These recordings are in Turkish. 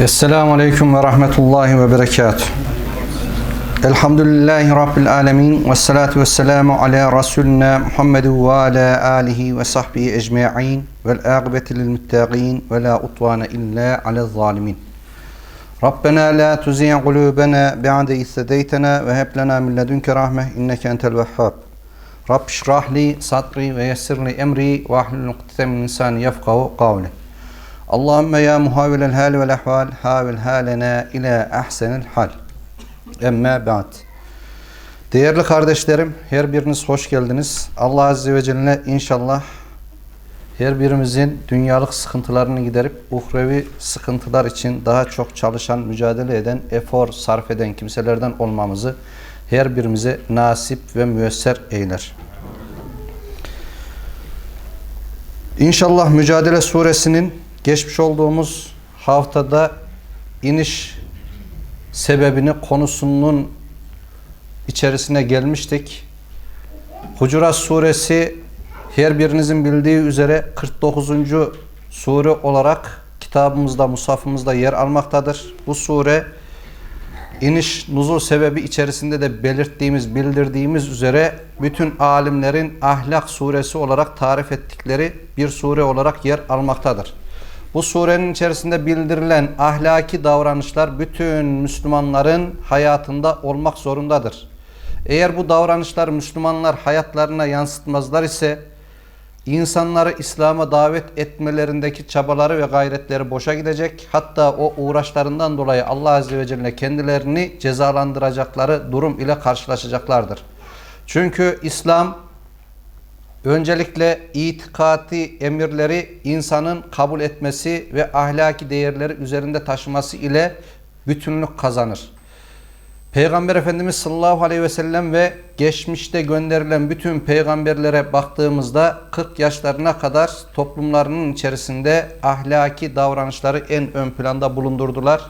Esselamu Aleyküm ve Rahmetullahi ve Berekatuhu. Elhamdülillahi Rabbil Alemin ve salatu ve selamu ala Resulina Muhammedu ve ala alihi ve sahbihi ecma'in vel aqibeti lil muttaqin ve la utvana illa ala zalimin. Rabbena la tuzi' kulubana ba'de istedeytena ve heb lana min ledunke rahme inneke entel vehhab. Rabb şrah li sadri ve yessir li emri ve ahlul nukdete min lisani yefkahu kavli. Allahümme ya muhavilel hal vel ahval havil halena ila ahsenil hal. Emme ba'd. Değerli kardeşlerim, her biriniz hoş geldiniz. Allah Azze ve Celle inşallah her birimizin dünyalık sıkıntılarını giderip uhrevi sıkıntılar için daha çok çalışan, mücadele eden, efor sarf eden kimselerden olmamızı her birimize nasip ve müyesser eyler. İnşallah Mücadele Suresinin geçmiş olduğumuz haftada iniş sebebini konusunun içerisine gelmiştik. Hucurat Suresi her birinizin bildiği üzere 49. sure olarak kitabımızda, musafımızda yer almaktadır. Bu sure iniş nuzul sebebi içerisinde de belirttiğimiz, bildirdiğimiz üzere bütün alimlerin ahlak suresi olarak tarif ettikleri bir sure olarak yer almaktadır. Bu surenin içerisinde bildirilen ahlaki davranışlar bütün Müslümanların hayatında olmak zorundadır. Eğer bu davranışlar Müslümanlar hayatlarına yansıtmazlar ise insanları İslam'a davet etmelerindeki çabaları ve gayretleri boşa gidecek. Hatta o uğraşlarından dolayı Allah Azze ve Celle kendilerini cezalandıracakları durum ile karşılaşacaklardır. Çünkü İslam öncelikle itikati emirleri insanın kabul etmesi ve ahlaki değerleri üzerinde taşıması ile bütünlük kazanır. Peygamber Efendimiz sallallahu aleyhi ve sellem ve geçmişte gönderilen bütün peygamberlere baktığımızda 40 yaşlarına kadar toplumlarının içerisinde ahlaki davranışları en ön planda bulundurdular.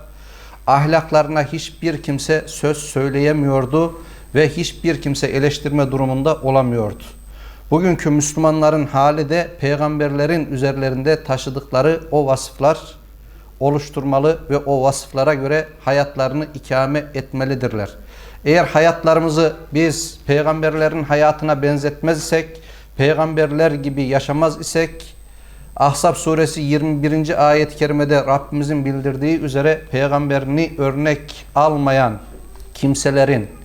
Ahlaklarına hiçbir kimse söz söyleyemiyordu ve hiçbir kimse eleştirme durumunda olamıyordu. Bugünkü Müslümanların hali de peygamberlerin üzerlerinde taşıdıkları o vasıflar oluşturmalı ve o vasıflara göre hayatlarını ikame etmelidirler. Eğer hayatlarımızı biz peygamberlerin hayatına benzetmez isek, peygamberler gibi yaşamaz isek, Ahzab suresi 21. ayet-i kerimede Rabbimizin bildirdiği üzere peygamberini örnek almayan kimselerin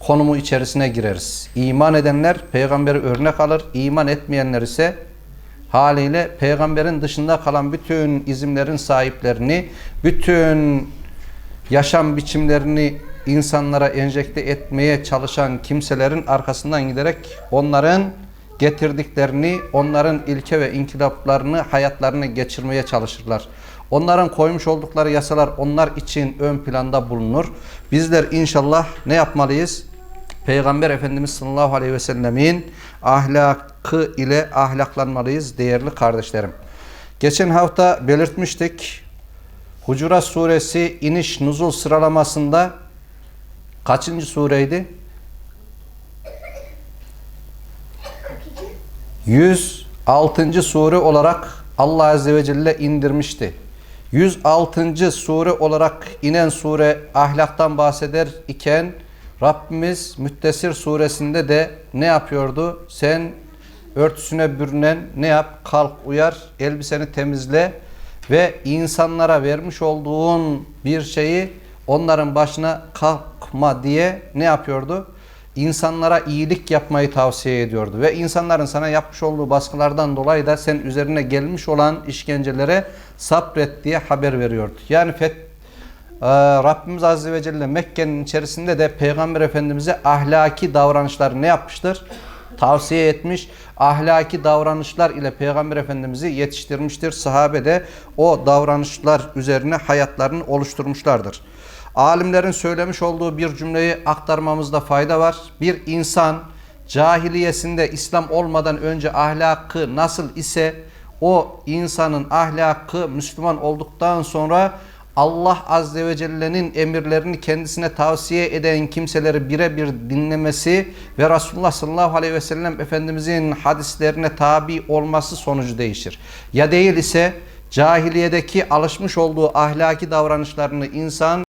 konumu içerisine gireriz. İman edenler peygamberi örnek alır, iman etmeyenler ise haliyle peygamberin dışında kalan bütün izimlerin sahiplerini, bütün yaşam biçimlerini insanlara enjekte etmeye çalışan kimselerin arkasından giderek onların getirdiklerini, onların ilke ve inkılaplarını, hayatlarını geçirmeye çalışırlar. Onların koymuş oldukları yasalar onlar için ön planda bulunur. Bizler inşallah ne yapmalıyız? Peygamber Efendimiz sallallahu aleyhi ve sellemin ahlakı ile ahlaklanmalıyız değerli kardeşlerim. Geçen hafta belirtmiştik. Hucurat suresi iniş nuzul sıralamasında kaçıncı sureydi? 106. sure olarak Allah Azze ve Celle indirmişti. 106. sure olarak inen sure ahlaktan bahseder iken Rabbimiz Müttesir suresinde de ne yapıyordu? Sen örtüsüne bürünen ne yap? Kalk uyar, elbiseni temizle ve insanlara vermiş olduğun bir şeyi onların başına kalkma diye ne yapıyordu? İnsanlara iyilik yapmayı tavsiye ediyordu. Ve insanların sana yapmış olduğu baskılardan dolayı da sen üzerine gelmiş olan işkencelere sabret diye haber veriyordu. Yani fet ee, Rabbimiz Azze ve Celle Mekke'nin içerisinde de Peygamber Efendimiz'e ahlaki davranışları ne yapmıştır? Tavsiye etmiş. Ahlaki davranışlar ile Peygamber Efendimiz'i yetiştirmiştir. Sahabe de o davranışlar üzerine hayatlarını oluşturmuşlardır. Alimlerin söylemiş olduğu bir cümleyi aktarmamızda fayda var. Bir insan cahiliyesinde İslam olmadan önce ahlakı nasıl ise o insanın ahlakı Müslüman olduktan sonra Allah Azze ve Celle'nin emirlerini kendisine tavsiye eden kimseleri birebir dinlemesi ve Resulullah sallallahu aleyhi ve sellem Efendimizin hadislerine tabi olması sonucu değişir. Ya değil ise cahiliyedeki alışmış olduğu ahlaki davranışlarını insan